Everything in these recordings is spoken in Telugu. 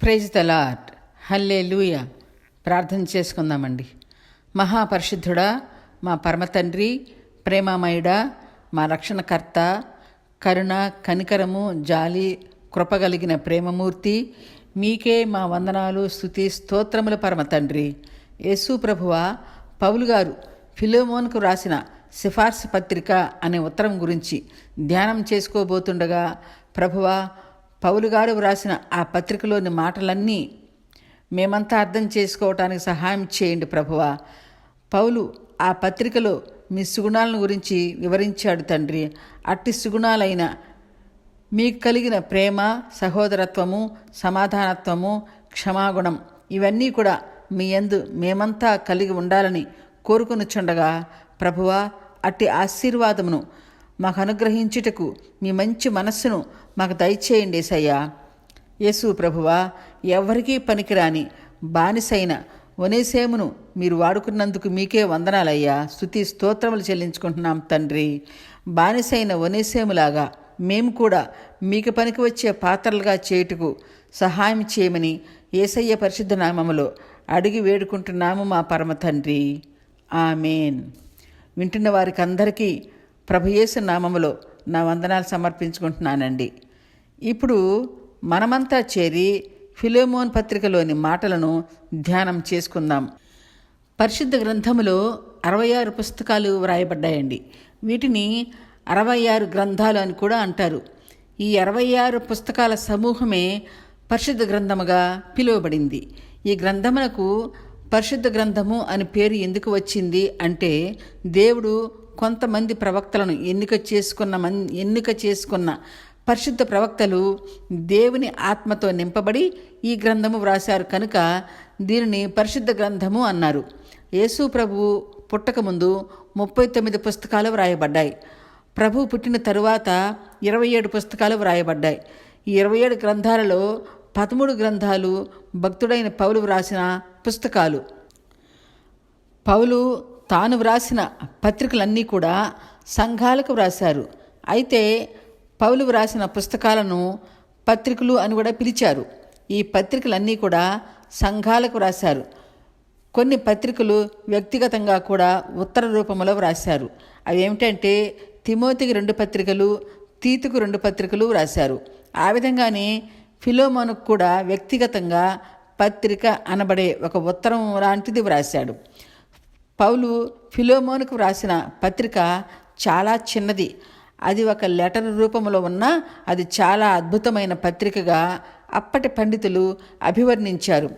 ప్రైజ్ ద హల్లే లూయ ప్రార్థన చేసుకుందామండి. మహాపరిశుద్ధుడా మా పరమతండ్రి ప్రేమామయుడా మా రక్షణకర్త కరుణ కనికరము జాలి కృపగలిగిన ప్రేమమూర్తి మీకే మా వందనాలు స్థుతి స్తోత్రముల పరమ తండ్రి యేసు ప్రభువ పౌలు గారు ఫిలోమోన్కు రాసిన సిఫార్సు పత్రిక అనే ఉత్తరం గురించి ధ్యానం చేసుకోబోతుండగా ప్రభువా పౌలు గారు వ్రాసిన ఆ పత్రికలోని మాటలన్నీ మేమంతా అర్థం చేసుకోవటానికి సహాయం చేయండి ప్రభువా. పౌలు ఆ పత్రికలో మీ సుగుణాలను గురించి వివరించాడు తండ్రి. అట్టి సుగుణాలైన మీకు కలిగిన ప్రేమ సహోదరత్వము సమాధానత్వము క్షమాగుణం ఇవన్నీ కూడా మీ యందు మేమంతా కలిగి ఉండాలని కోరుకొనుచుండగా ప్రభువా అట్టి ఆశీర్వాదమును మాకు అనుగ్రహించుటకు మీ మంచి మనస్సును మాకు దయచేయండి సయ్యా యేసు ప్రభువా ఎవరికీ పనికిరాని బానిసైన ఒనేసేమును మీరు వాడుకున్నందుకు మీకే వందనాలయ్యా. స్థుతి స్తోత్రములు చెల్లించుకుంటున్నాం తండ్రి. బానిసైన ఒనేసేములాగా మేము కూడా మీకు పనికి వచ్చే పాత్రలుగా చేయుటకు సహాయం చేయమని ఏసయ్య పరిశుద్ధ నామములో అడిగి వేడుకుంటున్నాము మా పరమ తండ్రి. ఆమెన్. వింటున్న వారికి అందరికీ ప్రభుయేసు నామములో నా వందనాలు సమర్పించుకుంటున్నానండి. ఇప్పుడు మనమంతా చేరి ఫిలోమోన్ పత్రికలోని మాటలను ధ్యానం చేసుకుందాం. పరిశుద్ధ గ్రంథములో అరవై ఆరు పుస్తకాలు వ్రాయబడ్డాయండి. వీటిని అరవై ఆరు గ్రంథాలు అని కూడా అంటారు. ఈ అరవై ఆరు పుస్తకాల సమూహమే పరిశుద్ధ గ్రంథముగా పిలువబడింది. ఈ గ్రంథమునకు పరిశుద్ధ గ్రంథము అని పేరు ఎందుకు వచ్చింది అంటే దేవుడు కొంతమంది ప్రవక్తలను ఎన్నిక చేసుకున్న మన్ ఎన్నిక చేసుకున్న పరిశుద్ధ ప్రవక్తలు దేవుని ఆత్మతో నింపబడి ఈ గ్రంథము వ్రాశారు కనుక దీనిని పరిశుద్ధ గ్రంథము అన్నారు. యేసు ప్రభు పుట్టకముందు ముప్పై తొమ్మిది పుస్తకాలు వ్రాయబడ్డాయి. ప్రభు పుట్టిన తరువాత ఇరవై ఏడు పుస్తకాలు వ్రాయబడ్డాయి. ఈ ఇరవై ఏడు గ్రంథాలలో పదమూడు గ్రంథాలు భక్తుడైన పౌలు వ్రాసిన పుస్తకాలు. పౌలు తాను వ్రాసిన పత్రికలన్నీ కూడా సంఘాలకు వ్రాశారు. అయితే పౌలు వ్రాసిన పుస్తకాలను పత్రికలు అని కూడా పిలిచారు. ఈ పత్రికలన్నీ కూడా సంఘాలకు వ్రాశారు. కొన్ని పత్రికలు వ్యక్తిగతంగా కూడా ఉత్తర రూపంలో వ్రాశారు. అవి ఏమిటంటే తిమోతికి రెండు పత్రికలు తీతుకు రెండు పత్రికలు వ్రాశారు. ఆ విధంగానే ఫిలోమోనుకు కూడా వ్యక్తిగతంగా పత్రిక అనబడే ఒక ఉత్తరం లాంటిది వ్రాశాడు. పౌలు ఫిలోమోనుకు వ్రాసిన పత్రిక చాలా చిన్నది. అది ఒక లెటర్ రూపంలో ఉన్న అది చాలా అద్భుతమైన పత్రికగా అప్పటి పండితులు అభివర్ణించారు.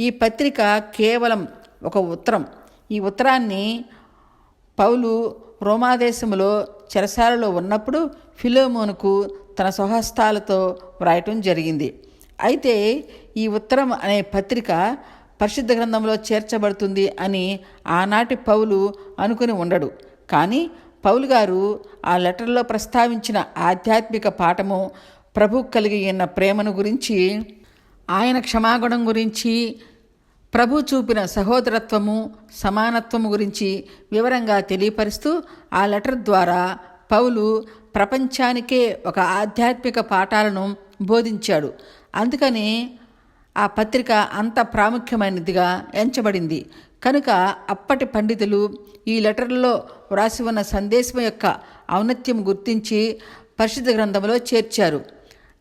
ఈ పత్రిక కేవలం ఒక ఉత్తరం. ఈ ఉత్తరాన్ని పౌలు రోమాదేశంలో చెరసాలలో ఉన్నప్పుడు ఫిలోమోనుకు తన స్వహస్తాలతో వ్రాయటం జరిగింది. అయితే ఈ ఉత్తరం అనే పత్రిక పరిశుద్ధ గ్రంథంలో చేర్చబడుతుంది అని ఆనాటి పౌలు అనుకుని ఉండడు. కానీ పౌలు గారు ఆ లెటర్లో ప్రస్తావించిన ఆధ్యాత్మిక పాఠము ప్రభు కలిగి ఉన్న ప్రేమను గురించి ఆయన క్షమాగుణం గురించి ప్రభు చూపిన సహోదరత్వము సమానత్వము గురించి వివరంగా తెలియపరుస్తూ ఆ లెటర్ ద్వారా పౌలు ప్రపంచానికే ఒక ఆధ్యాత్మిక పాఠాలను బోధించాడు. అందుకని ఆ పత్రిక అంత ప్రాముఖ్యమైనదిగా ఎంచబడింది. కనుక అప్పటి పండితులు ఈ లెటర్లో వ్రాసి ఉన్న సందేశం యొక్క ఔన్నత్యం గుర్తించి పరిశుద్ధ గ్రంథంలో చేర్చారు.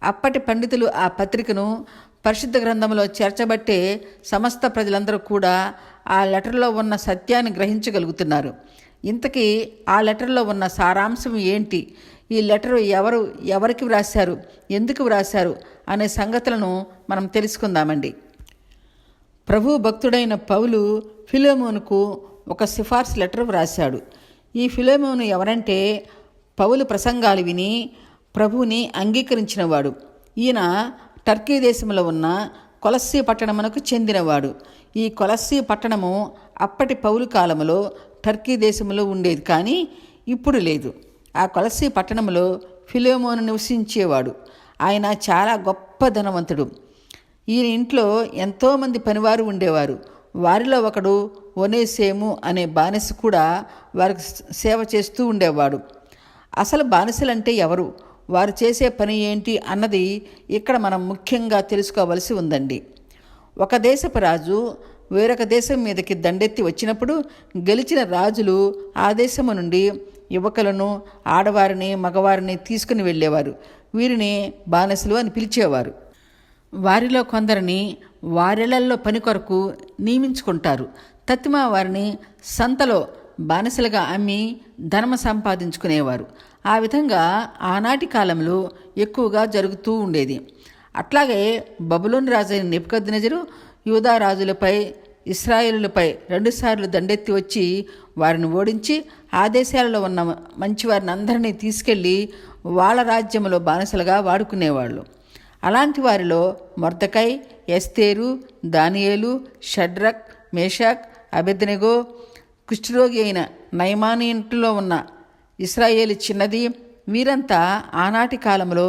అప్పటి పండితులు ఆ పత్రికను పరిశుద్ధ గ్రంథంలో చేర్చబట్టే సమస్త ప్రజలందరూ కూడా ఆ లెటర్లో ఉన్న సత్యాన్ని గ్రహించగలుగుతున్నారు. ఇంతకీ ఆ లెటర్లో ఉన్న సారాంశం ఏంటి? ఈ లెటర్ ఎవరు ఎవరికి వ్రాశారు ఎందుకు వ్రాశారు అనే సంగతులను మనం తెలుసుకుందామండి. ప్రభు భక్తుడైన పౌలు ఫిలోమోనుకు ఒక సిఫార్సు లెటర్ వ్రాశాడు. ఈ ఫిలోమోను ఎవరంటే పౌలు ప్రసంగాలు విని ప్రభువుని అంగీకరించినవాడు. ఈయన టర్కీ దేశంలో ఉన్న కొలస్సీ పట్టణమునకు చెందినవాడు. ఈ కొలస్సీ పట్టణము అప్పటి పౌలు కాలంలో టర్కీ దేశంలో ఉండేది కానీ ఇప్పుడు లేదు. ఆ కొలసి పట్టణంలో ఫిలోమోను నివసించేవాడు. ఆయన చాలా గొప్ప ధనవంతుడు. ఈయన ఇంట్లో ఎంతోమంది పనివారు ఉండేవారు. వారిలో ఒకడు ఒనేసేము అనే బానిస కూడా వారికి సేవ చేస్తూ ఉండేవాడు. అసలు బానిసలంటే ఎవరు? వారు చేసే పని ఏంటి అన్నది ఇక్కడ మనం ముఖ్యంగా తెలుసుకోవలసి ఉందండి. ఒక దేశపు రాజు వేరొక దేశం మీదకి దండెత్తి వచ్చినప్పుడు గెలిచిన రాజులు ఆ దేశము నుండి యువకులను ఆడవారిని మగవారిని తీసుకుని వెళ్ళేవారు. వీరిని బానిసలు అని పిలిచేవారు. వారిలో కొందరిని వారిళ్ళల్లో పని కొరకు నియమించుకుంటారు. తత్తిమా వారిని సంతలో బానిసలుగా అమ్మి ధనమ సంపాదించుకునేవారు. ఆ విధంగా ఆనాటి కాలంలో ఎక్కువగా జరుగుతూ ఉండేది. అట్లాగే బబులోని రాజైన నెప్పుకొద్దినజరు యూదా రాజులపై ఇస్రాయేలులపై రెండుసార్లు దండెత్తి వచ్చి వారిని ఓడించి ఆ దేశాలలో ఉన్న మంచివారిని అందరినీ తీసుకెళ్ళి వాళ్ళ రాజ్యంలో బానిసలుగా వాడుకునేవాళ్ళు. అలాంటి వారిలో మొర్తకై ఎస్తేరు దానియేలు షడ్రక్ మేషాక్ అబెద్నెగో కుష్ఠరోగి అయిన నయమాని ఇంట్లో ఉన్న ఇస్రాయేల్ చిన్నది వీరంతా ఆనాటి కాలంలో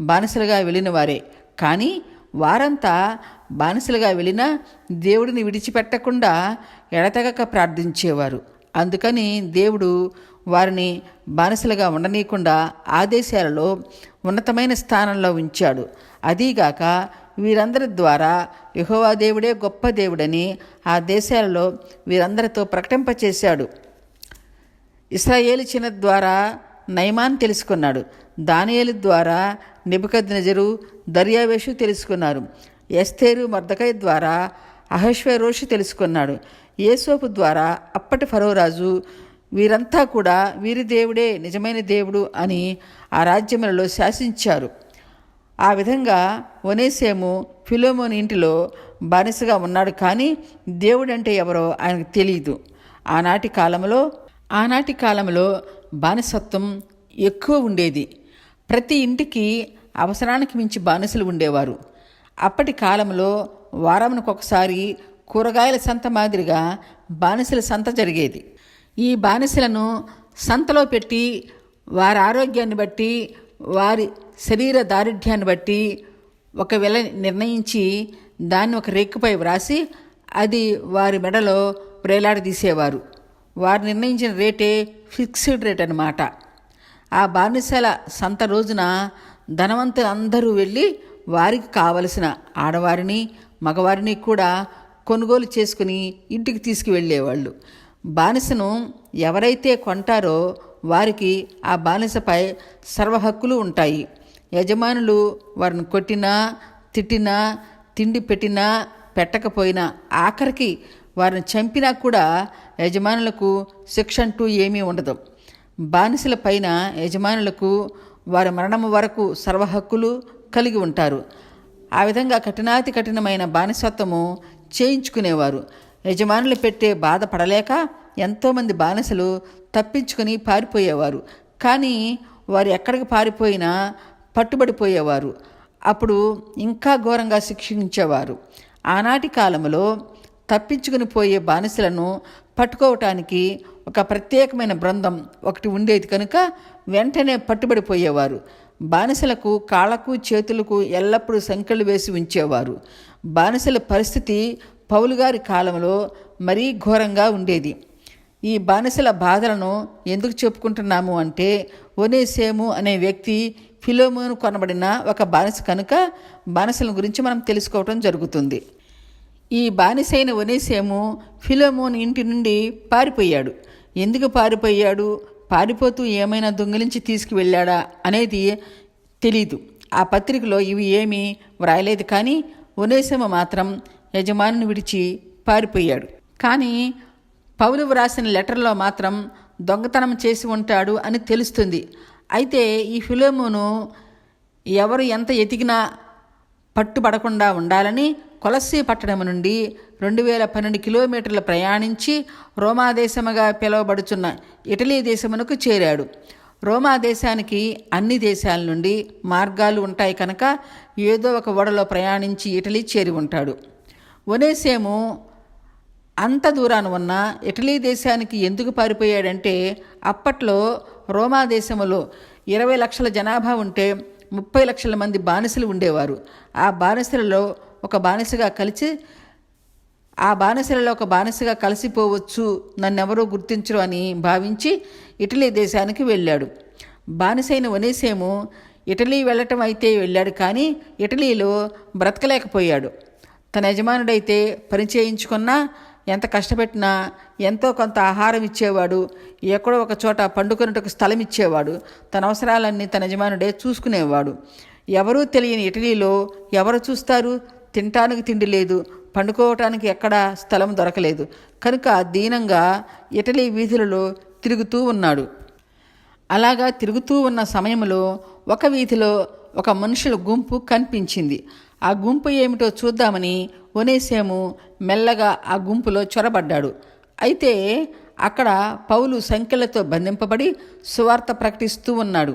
బానిసలుగా వెళ్ళిన వారే కానీ వారంతా బానిసలుగా వెళ్ళినా దేవుడిని విడిచిపెట్టకుండా ఎడతెగక ప్రార్థించేవారు. అందుకని దేవుడు వారిని బానిసలుగా ఉండనీయకుండా ఆదేశాలలో ఉన్నతమైన స్థానంలో ఉంచాడు. అదీగాక వీరందరి ద్వారా యహోవా దేవుడే గొప్ప దేవుడని ఆ దేశాలలో వీరందరితో ప్రకటింపచేశాడు. ఇస్రాయేలు చిన్న ద్వారా నయమాన్ తెలుసుకున్నాడు. దానియేలు ద్వారా నిబద్నజరు దర్యావేషు తెలుసుకున్నారు. ఎస్తేరు మర్దకై ద్వారా అహశ్వరోషు తెలుసుకున్నాడు. ఏసోపు ద్వారా అప్పటి ఫరోరాజు వీరంతా కూడా వీరి దేవుడే నిజమైన దేవుడు అని ఆ రాజ్యములలో శాసించారు. ఆ విధంగా ఒనేసేము ఫిలోమోని ఇంటిలో బానిసగా ఉన్నాడు కానీ దేవుడంటే ఎవరో ఆయనకు తెలియదు ఆనాటి కాలంలో ఆనాటి కాలంలో బానిసత్వం ఎక్కువ ఉండేది. ప్రతి ఇంటికి అవసరానికి మించి బానిసలు ఉండేవారు. అప్పటి కాలంలో వారమునకు ఒకసారి కూరగాయల సంత మాదిరిగా బానిసల సంత జరిగేది. ఈ బానిసలను సంతలో పెట్టి వారి ఆరోగ్యాన్ని బట్టి వారి శరీర దారిఢ్యాన్ని బట్టి ఒక వెల నిర్ణయించి దాన్ని ఒక రేక్కుపై వ్రాసి అది వారి మెడలో ప్రేలాడదీసేవారు వారు నిర్ణయించిన రేటే ఫిక్స్డ్ రేట్ అనమాట ఆ బానిసల సంత రోజున ధనవంతులందరూ వెళ్ళి వారికి కావలసిన ఆడవారిని మగవారిని కూడా కొనుగోలు చేసుకుని ఇంటికి తీసుకువెళ్ళేవాళ్ళు. బానిసను ఎవరైతే కొంటారో వారికి ఆ బానిసపై సర్వ హక్కులు ఉంటాయి. యజమానులు వారిని కొట్టినా తిట్టినా తిండి పెట్టినా పెట్టకపోయినా ఆఖరికి వారిని చంపినా కూడా యజమానులకు శిక్ష అంటూ ఏమీ ఉండదు. బానిసల పైన యజమానులకు వారి మరణం వరకు సర్వ హక్కులు కలిగి ఉంటారు. ఆ విధంగా కఠినాతి కఠినమైన బానిసత్వము చేయించుకునేవారు. యజమానులు పెట్టే బాధ పడలేక ఎంతోమంది బానిసలు తప్పించుకొని పారిపోయేవారు. కానీ వారు ఎక్కడికి పారిపోయినా పట్టుబడిపోయేవారు. అప్పుడు ఇంకా ఘోరంగా శిక్షించేవారు. ఆనాటి కాలంలో తప్పించుకుని పోయే బానిసలను పట్టుకోవటానికి ఒక ప్రత్యేకమైన బృందం ఒకటి ఉండేది కనుక వెంటనే పట్టుబడిపోయేవారు. బానిసలకు కాళ్ళకు చేతులకు ఎల్లప్పుడూ సంకెళ్ళు వేసి ఉంచేవారు. బానిసల పరిస్థితి పౌలు గారి కాలంలో మరీ ఘోరంగా ఉండేది. ఈ బానిసల బాధలను ఎందుకు చెప్పుకుంటున్నాము అంటే ఒనేసేము అనే వ్యక్తి ఫిలోమోను కొనబడిన ఒక బానిస కనుక బానిసల గురించి మనం తెలుసుకోవటం జరుగుతుంది. ఈ బానిసైన ఒనేసేము ఫిలోమోన్ ఇంటి నుండి పారిపోయాడు. ఎందుకు పారిపోయాడు? పారిపోతూ ఏమైనా దొంగిలించి తీసుకువెళ్ళాడా అనేది తెలీదు. ఆ పత్రికలో ఇవి ఏమీ వ్రాయలేదు కానీ ఒనేసమ మాత్రం యజమానిని విడిచి పారిపోయాడు. కానీ పౌలు వ్రాసిన లెటర్లో మాత్రం దొంగతనం చేసి ఉంటాడు అని తెలుస్తుంది. అయితే ఈ ఫిలోమును ఎవరు ఎంత ఎతికినా పట్టుబడకుండా ఉండాలని కొలస్సీ పట్టణం నుండి రెండు వేల పన్నెండు కిలోమీటర్లు ప్రయాణించి రోమా దేశముగా పిలువబడుచున్న ఇటలీ దేశమునకు చేరాడు. రోమా దేశానికి అన్ని దేశాల నుండి మార్గాలు ఉంటాయి కనుక ఏదో ఒక ఓడలో ప్రయాణించి ఇటలీ చేరి ఉంటాడు. ఒనేసేము అంత దూరాన ఉన్న ఇటలీ దేశానికి ఎందుకు పారిపోయాడంటే అప్పట్లో రోమా దేశములో ఇరవై లక్షల జనాభా ఉంటే ముప్పై లక్షల మంది బానిసలు ఉండేవారు. ఆ బానిసలలో ఒక బానిసగా కలిసి ఆ బానిసలలో ఒక బానిసగా కలిసిపోవచ్చు నన్నెవరూ గుర్తించరు అని భావించి ఇటలీ దేశానికి వెళ్ళాడు. బానిసైన వనేసేము ఇటలీ వెళ్ళటం అయితే వెళ్ళాడు కానీ ఇటలీలో బ్రతకలేకపోయాడు. తన యజమానుడైతే పరిచయించుకున్నా ఎంత కష్టపెట్టినా ఎంతో కొంత ఆహారం ఇచ్చేవాడు ఎక్కడో ఒక చోట పండుకొనుటకు స్థలం ఇచ్చేవాడు తన అవసరాలన్నీ తన యజమానుడే చూసుకునేవాడు. ఎవరూ తెలియని ఇటలీలో ఎవరు చూస్తారు? తినటానికి తిండి లేదు పండుకోవటానికి ఎక్కడా స్థలం దొరకలేదు. కనుక దీనంగా ఇటలీ వీధులలో తిరుగుతూ ఉన్నాడు. అలాగా తిరుగుతూ ఉన్న సమయంలో ఒక వీధిలో ఒక మనుషుల గుంపు కనిపించింది. ఆ గుంపు ఏమిటో చూద్దామని ఒనేసేము మెల్లగా ఆ గుంపులో చొరబడ్డాడు. అయితే అక్కడ పౌలు సంఖ్యలతో బంధింపబడి సువార్త ప్రకటిస్తూ ఉన్నాడు.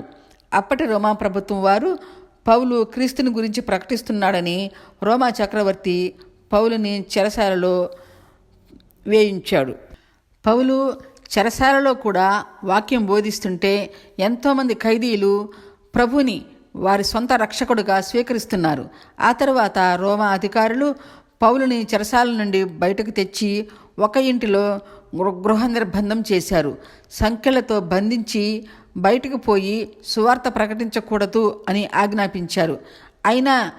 అప్పటి రోమా ప్రభుత్వం వారు పౌలు క్రీస్తుని గురించి ప్రకటిస్తున్నాడని రోమా చక్రవర్తి పౌలుని చెరసాలలో వేయించాడు. పౌలు చెరసాలలో కూడా వాక్యం బోధిస్తుంటే ఎంతోమంది ఖైదీలు ప్రభుని వారి సొంత రక్షకుడుగా స్వీకరిస్తున్నారు. ఆ తర్వాత రోమా అధికారులు పౌలుని చెరసాల నుండి బయటకు తెచ్చి ఒక ఇంటిలో గృహ నిర్బంధం చేశారు. సంఖ్యలతో బంధించి బయటకు పోయి సువార్త ప్రకటించకూడదు అని ఆజ్ఞాపించారు. అయినా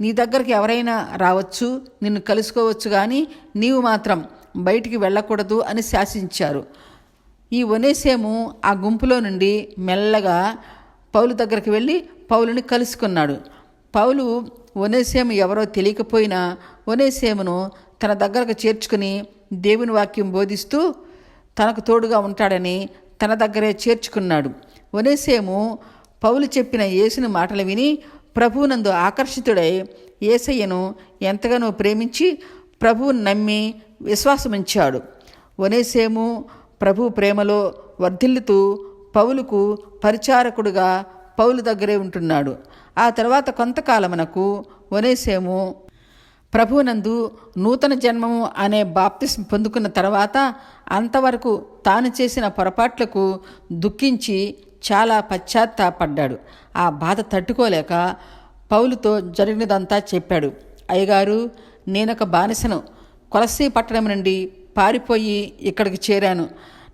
నీ దగ్గరికి ఎవరైనా రావచ్చు నిన్ను కలుసుకోవచ్చు కానీ నీవు మాత్రం బయటికి వెళ్ళకూడదు అని శాసించారు. ఈ ఒనేసేము ఆ గుంపులో నుండి మెల్లగా పౌలు దగ్గరికి వెళ్ళి పౌలుని కలుసుకున్నాడు. పౌలు ఒనేసేము ఎవరో తెలియకపోయినా ఒనేసేమును తన దగ్గరకు చేర్చుకుని దేవుని వాక్యం బోధిస్తూ తనకు తోడుగా ఉంటాడని తన దగ్గరే చేర్చుకున్నాడు. ఒనేసేము పౌలు చెప్పిన యేసుని మాటలు విని ప్రభువునందు ఆకర్షితుడై ఏసయ్యను ఎంతగానో ప్రేమించి ప్రభువును నమ్మి విశ్వాసముంచాడు. ఒనేసేము ప్రభు ప్రేమలో వర్ధిల్లుతూ పౌలుకు పరిచారకుడుగా పౌలు దగ్గరే ఉంటున్నాడు. ఆ తర్వాత కొంతకాలమునకు ఒనేసేము ప్రభునందు నూతన జన్మము అనే బాప్తిస్మ పొందుకున్న తర్వాత అంతవరకు తాను చేసిన పొరపాట్లకు దుఃఖించి చాలా పశ్చాత్తాపడ్డాడు. ఆ బాధ తట్టుకోలేక పౌలుతో జరిగినదంతా చెప్పాడు. అయ్యగారు నేనొక బానిసను. కొలసీ పట్టణం నుండి పారిపోయి ఇక్కడికి చేరాను.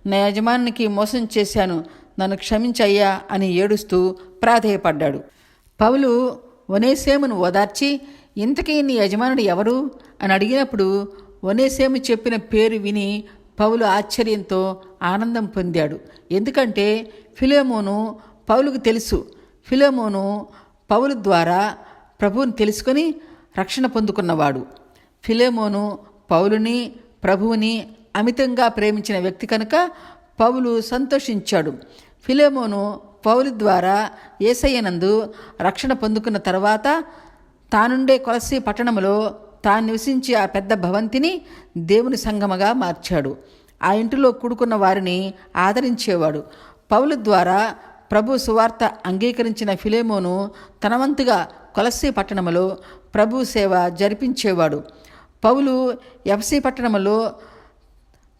నా యజమానికి మోసం చేశాను. నన్ను క్షమించయ్యా అని ఏడుస్తూ ప్రాధేయపడ్డాడు. పౌలు వనేసేమును ఓదార్చి ఇంతకీ నీ యజమానుడు ఎవరు? అని అడిగినప్పుడు వనేసేము చెప్పిన పేరు విని పౌలు ఆశ్చర్యంతో ఆనందం పొందాడు. ఎందుకంటే ఫిలోమోను పౌలుకు తెలుసు. ఫిలోమోను పౌలు ద్వారా ప్రభువుని తెలుసుకొని రక్షణ పొందుకున్నవాడు. ఫిలేమోను పౌలుని ప్రభువుని అమితంగా ప్రేమించిన వ్యక్తి కనుక పౌలు సంతోషించాడు. ఫిలేమోను పౌలు ద్వారా ఏసయ్యనందు రక్షణ పొందుకున్న తర్వాత తానుండే కొలసి పట్టణంలో తాను నివసించి ఆ పెద్ద భవంతిని దేవుని సంగమగా మార్చాడు. ఆ ఇంటిలో కూడుకున్న వారిని ఆదరించేవాడు. పౌలు ద్వారా ప్రభు సువార్త అంగీకరించిన ఫిలేమోను తనవంతుగా కొలసి పట్టణంలో ప్రభు సేవ జరిపించేవాడు. పౌలు ఎఫ్సి పట్టణంలో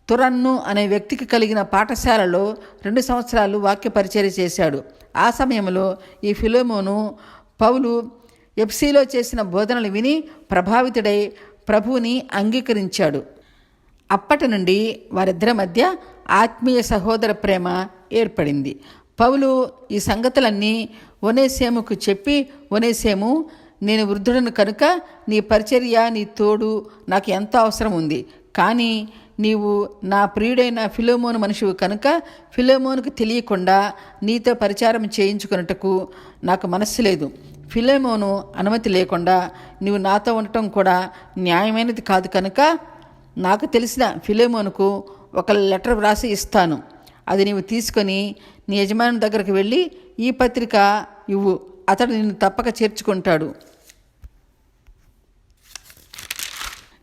తురన్ను అనే వ్యక్తికి కలిగిన పాఠశాలలో రెండు సంవత్సరాలు వాక్య పరిచర్య చేశాడు. ఆ సమయంలో ఈ ఫిలోమోను పౌలు ఎఫ్సీలో చేసిన బోధనలు విని ప్రభావితుడై ప్రభువుని అంగీకరించాడు. అప్పటి నుండి వారిద్దరి మధ్య ఆత్మీయ సహోదర ప్రేమ ఏర్పడింది. పౌలు ఈ సంగతులన్నీ ఒనేసేముకు చెప్పి ఒనేసేము నేను వృద్ధుడను కనుక నీ పరిచర్య నీ తోడు నాకు ఎంతో అవసరం ఉంది. కానీ నీవు నా ప్రియుడైన ఫిలోమోను మనుషువు కనుక ఫిలోమోనుకు తెలియకుండా నీతో పరిచారం చేయించుకున్నట్టుకు నాకు మనస్సు లేదు. ఫిలోమోను అనుమతి లేకుండా నీవు నాతో ఉండటం కూడా న్యాయమైనది కాదు కనుక నాకు తెలిసిన ఫిలేమోనుకు ఒక లెటర్ వ్రాసి ఇస్తాను. అది నీవు తీసుకొని నీ యజమాని దగ్గరికి వెళ్ళి ఈ పత్రిక ఇవ్వు. అతడు నిన్ను తప్పక చేర్చుకుంటాడు.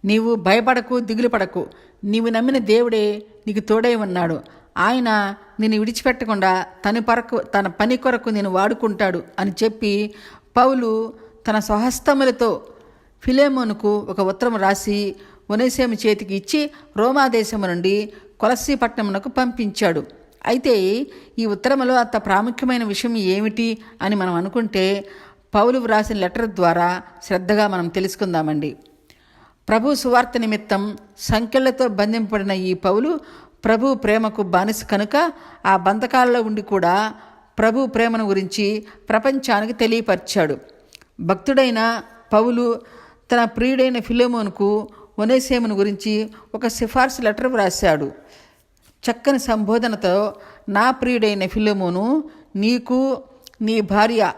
నీవు భయపడకు దిగులు పడకు. నీవు నమ్మిన దేవుడే నీకు తోడై ఉన్నాడు. ఆయన నిన్ను విడిచిపెట్టకుండా తన పరకు తన పని కొరకు నేను వాడుకుంటాడు అని చెప్పి పౌలు తన స్వహస్తములతో ఫిలేమోనుకు ఒక ఉత్తరం రాసి ఒనేసేము చేతికి ఇచ్చి రోమాదేశము నుండి కొలసీపట్నమునకు పంపించాడు. అయితే ఈ ఉత్తరములో అంత ప్రాముఖ్యమైన విషయం ఏమిటి అని మనం అనుకుంటే పౌలు వ్రాసిన లెటర్ ద్వారా శ్రద్ధగా మనం తెలుసుకుందామండి. ప్రభు సువార్త నిమిత్తం సంఖ్యలతో బంధింపబడిన ఈ పౌలు ప్రభు ప్రేమకు బానిస కనుక ఆ బంధకాలలో ఉండి కూడా ప్రభు ప్రేమను గురించి ప్రపంచానికి తెలియపరిచాడు. భక్తుడైన పౌలు తన ప్రియుడైన ఫిలోమోన్కు ఒనేసేమును గురించి ఒక సిఫార్సు లెటర్ వ్రాశాడు. చక్కని సంబోధనతో నా ప్రియుడైన ఫిలోమోను నీకు నీ భార్య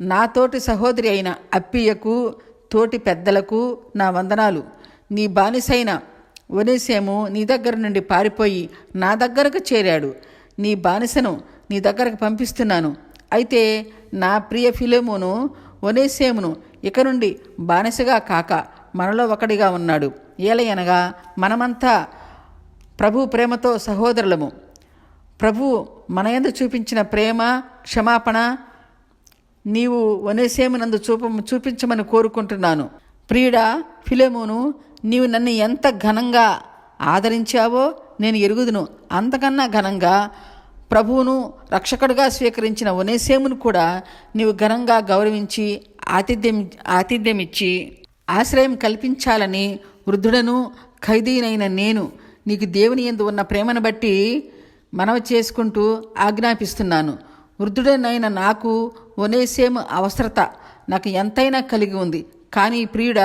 నా తోటి సహోదరి అయిన అప్పియకు తోటి పెద్దలకు నా వందనాలు. నీ బానిసైన ఒనేసేము నీ దగ్గర నుండి పారిపోయి నా దగ్గరకు చేరాడు. నీ బానిసను నీ దగ్గరకు పంపిస్తున్నాను. అయితే నా ప్రియ ఫిలేమును ఒనేసేమును ఇక నుండి బానిసగా కాక మనలో ఒకడిగా ఉన్నాడు. ఏలయనగా మనమంతా ప్రభు ప్రేమతో సహోదరులము. ప్రభు మన యందు చూపించిన ప్రేమ క్షమాపణ నీవు వనేసేమునందు చూప చూపించమని కోరుకుంటున్నాను. ప్రియుడా ఫిలేమును నీవు నన్ను ఎంత ఘనంగా ఆదరించావో నేను ఎరుగుదును. అంతకన్నా ఘనంగా ప్రభువును రక్షకుడిగా స్వీకరించిన ఒనేసేమును కూడా నీవు ఘనంగా గౌరవించి ఆతిథ్యం ఆతిథ్యమిచ్చి ఆశ్రయం కల్పించాలని వృద్ధుడను ఖైదీనైన నేను నీకు దేవుని ఎందు ఉన్న ప్రేమను బట్టి మనవి చేసుకుంటూ ఆజ్ఞాపిస్తున్నాను. వృద్ధుడనైన నాకు ఒనేసేము అవసరత నాకు ఎంతైనా కలిగి ఉంది. కానీ ప్రియుడ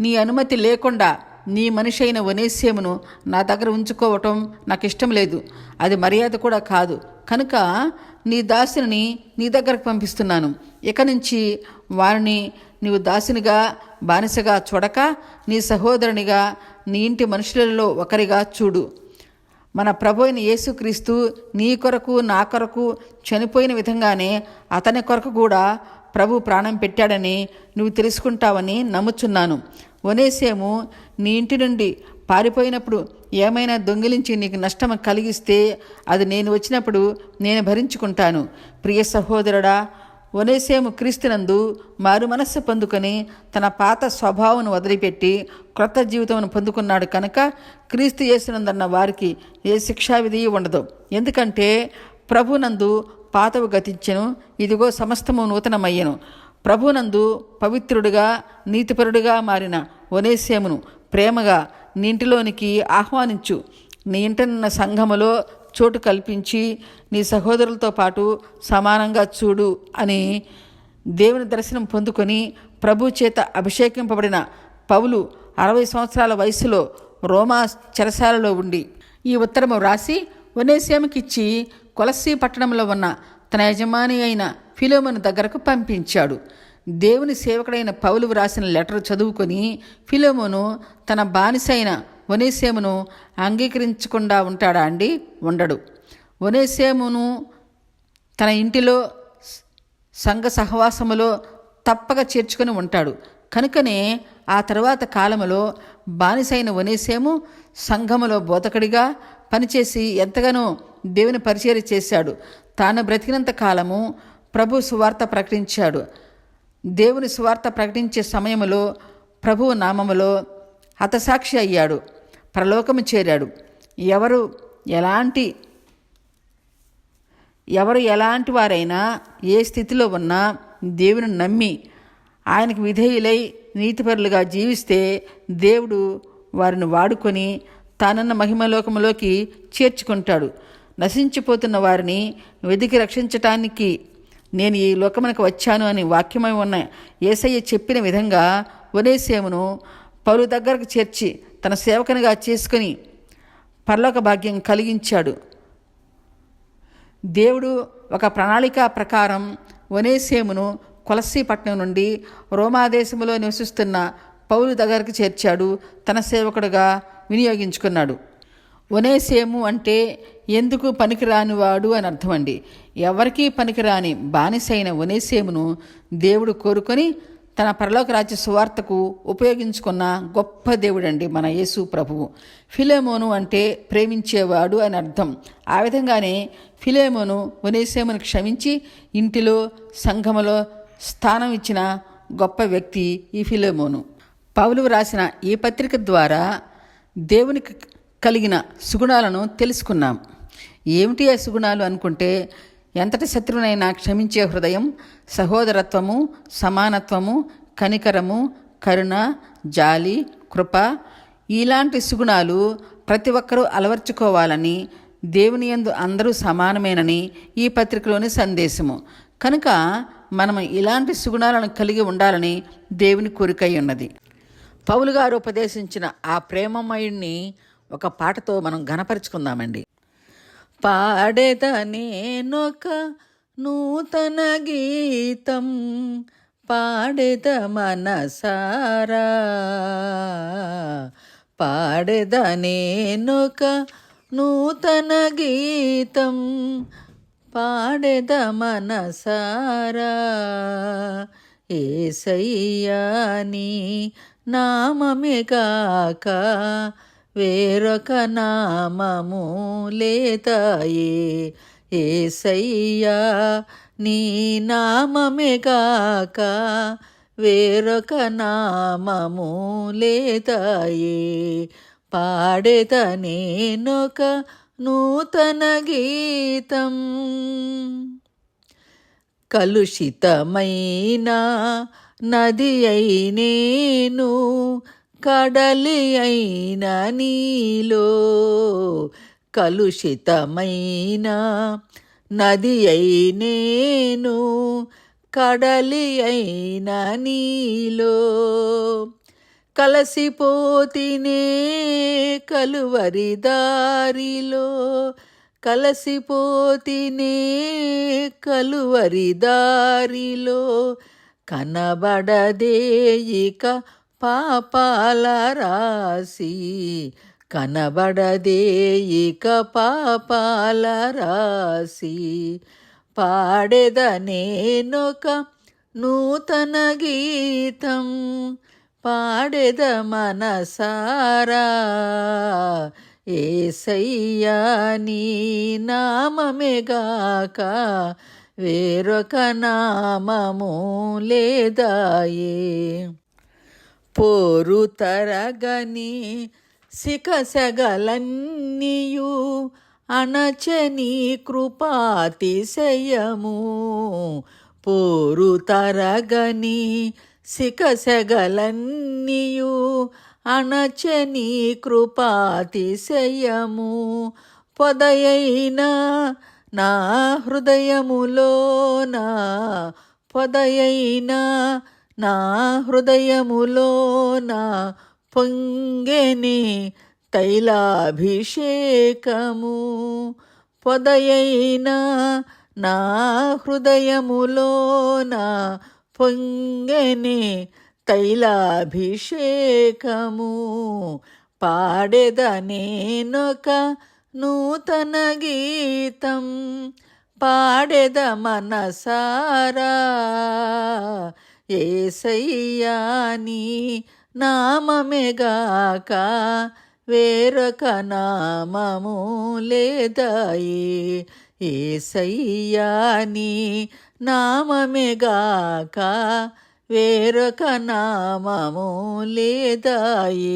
నీ అనుమతి లేకుండా నీ మనిషి అయిన వనేసేమును నా దగ్గర ఉంచుకోవటం నాకు ఇష్టం లేదు. అది మర్యాద కూడా కాదు. కనుక నీ దాసిని నీ దగ్గరకు పంపిస్తున్నాను. ఇక నుంచి వారిని నీవు దాసినిగా బానిసగా చూడక నీ సహోదరునిగా నీ ఇంటి మనుషులలో ఒకరిగా చూడు. మన ప్రభు అయిన యేసుక్రీస్తు నీ కొరకు నా కొరకు చనిపోయిన విధంగానే అతని కొరకు కూడా ప్రభు ప్రాణం పెట్టాడని నువ్వు తెలుసుకుంటావని నమ్ముచున్నాను. ఒనేసేము నీ ఇంటి నుండి పారిపోయినప్పుడు ఏమైనా దొంగిలించి నీకు నష్టం కలిగిస్తే అది నేను వచ్చినప్పుడు నేను భరించుకుంటాను. ప్రియ సహోదరుడా ఒనేసేము క్రీస్తునందు మారు మనస్సు పొందుకొని తన పాత స్వభావం వదిలిపెట్టి క్రొత్త జీవితమును పొందుకున్నాడు కనుక క్రీస్తు చేసినందన్న వారికి ఏ శిక్షావిధి ఉండదు. ఎందుకంటే ప్రభునందు పాతవు గతించెను ఇదిగో సమస్తము నూతనమయ్యను. ప్రభునందు పవిత్రుడిగా నీతిపరుడిగా మారిన ఒనేసేమును ప్రేమగా నీ ఇంటిలోనికి ఆహ్వానించు. నీ ఇంటనున్న సంఘములో చోటు కల్పించి నీ సహోదరులతో పాటు సమానంగా చూడు అని దేవుని దర్శనం పొందుకొని ప్రభు చేత అభిషేకింపబడిన పౌలు అరవై సంవత్సరాల వయసులో రోమా చెరసాలలో ఉండి ఈ ఉత్తరము రాసి వనేశ్యామికిచ్చి కొలస్సీ పట్టణంలో ఉన్న తన యజమాని అయిన ఫిలోమను దగ్గరకు పంపించాడు. దేవుని సేవకుడైన పౌలు వ్రాసిన లెటర్ చదువుకొని ఫిలోమోను తన బానిసైన వనేసేమును అంగీకరించకుండా ఉంటాడా అండి? ఉండడు. వనేసేమును తన ఇంటిలో సంఘ సహవాసములో తప్పక చేర్చుకొని ఉంటాడు. కనుకనే ఆ తర్వాత కాలములో బానిసైన వనేసేము సంఘములో బోధకుడిగా పనిచేసి ఎంతగానో దేవుని పరిచయం చేశాడు. తాను బ్రతికినంత కాలము ప్రభు సువార్త ప్రకటించాడు. దేవుని సువార్త ప్రకటించే సమయంలో ప్రభువు నామములో హతసాక్షి అయ్యాడు పరలోకము చేరాడు. ఎవరు ఎలాంటి ఎవరు ఎలాంటి వారైనా ఏ స్థితిలో ఉన్నా దేవుని నమ్మి ఆయనకు విధేయులై నీతిపరులుగా జీవిస్తే దేవుడు వారిని వాడుకొని తానన్న మహిమలోకములోకి చేర్చుకుంటాడు. నశించిపోతున్న వారిని వెదికి రక్షించటానికి నేను ఈ లోకమునకు వచ్చాను అని వాక్యమై ఉన్న ఏసయ్య చెప్పిన విధంగా వనేసేమును పౌరు దగ్గరకు చేర్చి తన సేవకునిగా చేసుకుని పరలోక భాగ్యం కలిగించాడు. దేవుడు ఒక ప్రణాళిక ప్రకారం వనేసేమును కొలసీపట్నం నుండి రోమాదేశములో నివసిస్తున్న పౌలు దగ్గరకు చేర్చాడు. తన సేవకుడుగా వినియోగించుకున్నాడు. ఒనేసేము అంటే ఎందుకు పనికిరానివాడు అని అర్థం అండి ఎవరికీ పనికిరాని బానిసైన ఒనేసేమును దేవుడు కోరుకొని తన పరలోక రాజ్య సువార్తకు ఉపయోగించుకున్న గొప్ప దేవుడండి మన యేసు ప్రభువు. ఫిలేమోను అంటే ప్రేమించేవాడు అని అర్థం. ఆ విధంగానే ఫిలేమోను ఒనేసేమును క్షమించి ఇంటిలో సంఘములో స్థానం ఇచ్చిన గొప్ప వ్యక్తి ఈ ఫిలేమోను. పౌలు రాసిన ఈ పత్రిక ద్వారా దేవునికి కలిగిన సుగుణాలను తెలుసుకున్నాం. ఏమిటి ఆ సుగుణాలు అనుకుంటే ఎంతటి శత్రువునైనా క్షమించే హృదయం సహోదరత్వము సమానత్వము కనికరము కరుణ జాలి కృప ఇలాంటి సుగుణాలు ప్రతి ఒక్కరూ అలవర్చుకోవాలని దేవుని యందు అందరూ సమానమేనని ఈ పత్రికలోని సందేశము. కనుక మనం ఇలాంటి సుగుణాలను కలిగి ఉండాలని దేవుని కోరికై ఉన్నది. పౌలు గారు ఉపదేశించిన ఆ ప్రేమమయుణ్ణి ఒక పాటతో మనం ఘనపరుచుకుందామండి. పాడేద నేనొక నూతన గీతం పాడేద మనసారా. పాడేద నేనొక నూతన గీతం పాడేద మనసారా. ఏసయ్యాని నామమేగాక వేరొక నామము లేతాయే. ఏసయ్యా నీ నామమేగాక వేరొక నామము లేతాయే. పాడేత నేనొక నూతన గీతం. కలుషితమైన నది అయినేను కడలి అయిన నీలో కలుషితమైన నది అయినేను కడలి అయిన నీలో కలసిపోతినే కలువరి దారిలో కలసిపోతినే కలువరి దారిలో కనబడదే ఇక పాపాల రాసి కనబడదే ఇక పాపాల రాసి. పాడెద నేనొక నూతన గీతం పాడెద మనసారా. ఏసయ్యా నీ నామమేగాక వేరొక నామము లేదాయే. పోరు తరగని సికసగలన్నీయు అణచని కృపాతిశయము. పోరు తరగని సికసగలన్నీయు అణచని కృపాతిశయము. పొదయైన నా హృదయములోన పొదయైన నా హృదయములోన పొంగెని తైలాభిషేకము. పొదయైన నా హృదయములోన పొంగెని తైలాభిషేకము. పాడెద నేనొక నూతన గీతం. పాడెద మనసారా. ఏసయ్యాని నామమేగాక వేరొక నామము లేదాయి. ఏసయ్యాని నామమేగాక వేరొక నామము లేదాయి.